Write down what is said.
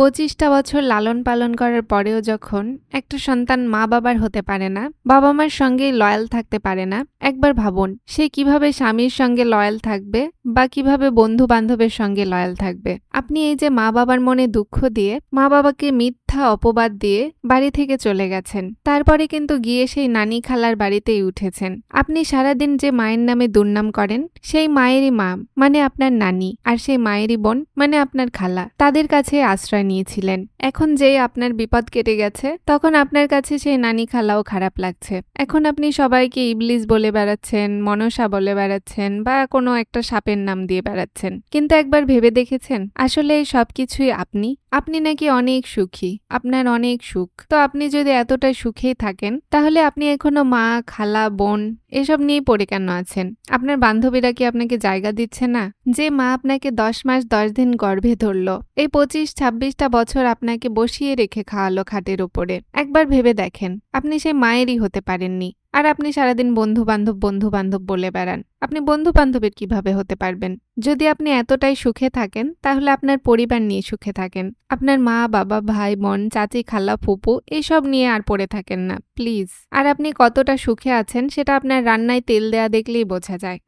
পঁচিশটা বছর লালন পালন করার পরেও যখন একটা সন্তান মা বাবার হতে পারে না, বাবা মার সঙ্গে লয়াল থাকতে পারে না, একবার ভাবুন, সে কীভাবে স্বামীর সঙ্গে লয়াল থাকবে বা কীভাবে বন্ধু বান্ধবের সঙ্গে লয়াল থাকবে? আপনি এই যে মা বাবার মনে দুঃখ দিয়ে, মা বাবাকে মিথ্যা অপবাদ দিয়ে বাড়ি থেকে চলে গেছেন, তারপরে কিন্তু গিয়ে সেই নানি খালার বাড়িতেই উঠেছেন। আপনি সারাদিন যে মায়ের নামে দুর্নাম করেন, সেই মায়েরই মা মানে আপনার নানি, আর সেই মায়েরই বোন মানে আপনার খালা, তাদের কাছে আশ্রয় নিয়েছিলেন। এখন যে আপনার বিপদ কেটে গেছে, তখন আপনার কাছে সেই নানি খালাও খারাপ লাগছে। এখন আপনি সবাইকে ইবলিস বলে বেড়াচ্ছেন, মনসা বলে বেড়াচ্ছেন বা কোনো একটা সাপের নাম দিয়ে বেড়াচ্ছেন। কিন্তু একবার ভেবে দেখেছেন? আসলে এই সবকিছুই আপনি? আপনি নাকি অনেক সুখী, আপনার অনেক সুখ। তো আপনি যদি এতটা সুখেই থাকেন, তাহলে আপনি এখনও মা, খালা, বোন, এসব নিয়ে পড়ে কেন আছেন? আপনার বান্ধবীরা কি আপনাকে জায়গা দিচ্ছে না? যে মা আপনাকে দশ মাস দশ দিন গর্ভে ধরলো। এই পঁচিশ ছাব্বিশটা বছর আপনাকে বসিয়ে রেখে খাওয়ালো খাটের উপরে একবার ভেবে দেখেন, আপনি সেই মায়েরই হতে পারেননি। আর আপনি সারাদিন বন্ধু বান্ধব বন্ধু বান্ধব বলে বেড়ান। আপনি বন্ধু বান্ধবের কীভাবে হতে পারবেন? যদি আপনি এতটাই সুখে থাকেন, তাহলে আপনার পরিবার নিয়ে সুখে থাকেন। আপনার মা, বাবা, ভাই, বোন, চাচি, খালা, ফুপু, এসব নিয়ে আর পড়ে থাকেন না, প্লিজ। আর আপনি কতটা সুখে আছেন, সেটা আপনার রান্নায় তেল দেয়া দেখলেই বোঝা যায়।